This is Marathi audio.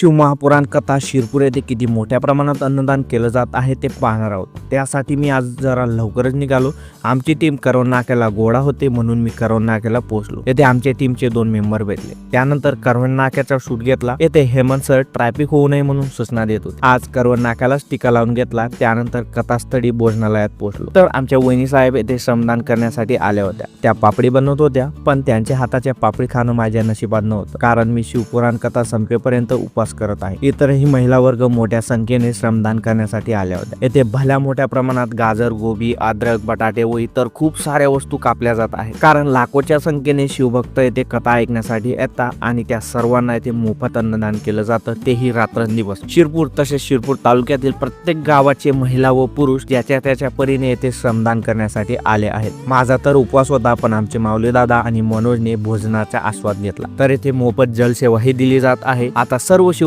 शिवमहापुराण कथा शिरपूर येथे किती मोठ्या प्रमाणात अन्नदान केलं जात आहे ते पाहणार आहोत. त्यासाठी मी आज जरा लवकरच निघालो. आमची टीम करवण नाक्याला गोळा होते म्हणून मी करवण नाक्याला पोहोचलो. येथे आमच्या टीमचे दोन मेंबर भेटले. त्यानंतर करवण नाक्याचा शूट घेतला. येथे हेमंत सर ट्रॅफिक होऊ नये म्हणून सूचना देत होते. आज करवण नाक्यालाच टीका लावून घेतला. त्यानंतर कथास्थळी भोजनालयात पोहोचलो. तर आमच्या वहिनी साहेब येथे श्रमदान करण्यासाठी आल्या होत्या. त्या पापडी बनवत होत्या. पण त्यांच्या हाताच्या पापडी खाणं माझ्या नशिबात नव्हतं. कारण मी शिवपुराण कथा संपेपर्यंत उपास प्रवास करत आहे. इतरही महिला वर्ग मोठ्या संख्येने श्रमदान करण्यासाठी आल्या होत्या. येथे भल्या मोठ्या प्रमाणात गाजर गोबी अद्रक बटाटे व इतर खूप साऱ्या वस्तू कापल्या जात आहेत. कारण लाखोच्या संख्येने शिवभक्त येथे कथा ऐकण्यासाठी येतात आणि त्या सर्वांना येथे मोफत अन्नदान केलं जातं. तेही रात्रंदिवस. शिरपूर तसेच शिरपूर तालुक्यातील प्रत्येक गावाचे महिला व पुरुष ज्याच्या त्याच्या परीने येथे श्रमदान करण्यासाठी आले आहेत. माझा तर उपवास होता पण आमचे माऊली दादा आणि मनोजने भोजनाचा आस्वाद घेतला. तर येथे मोफत जलसेवा ही दिली जात आहे. आता सर्व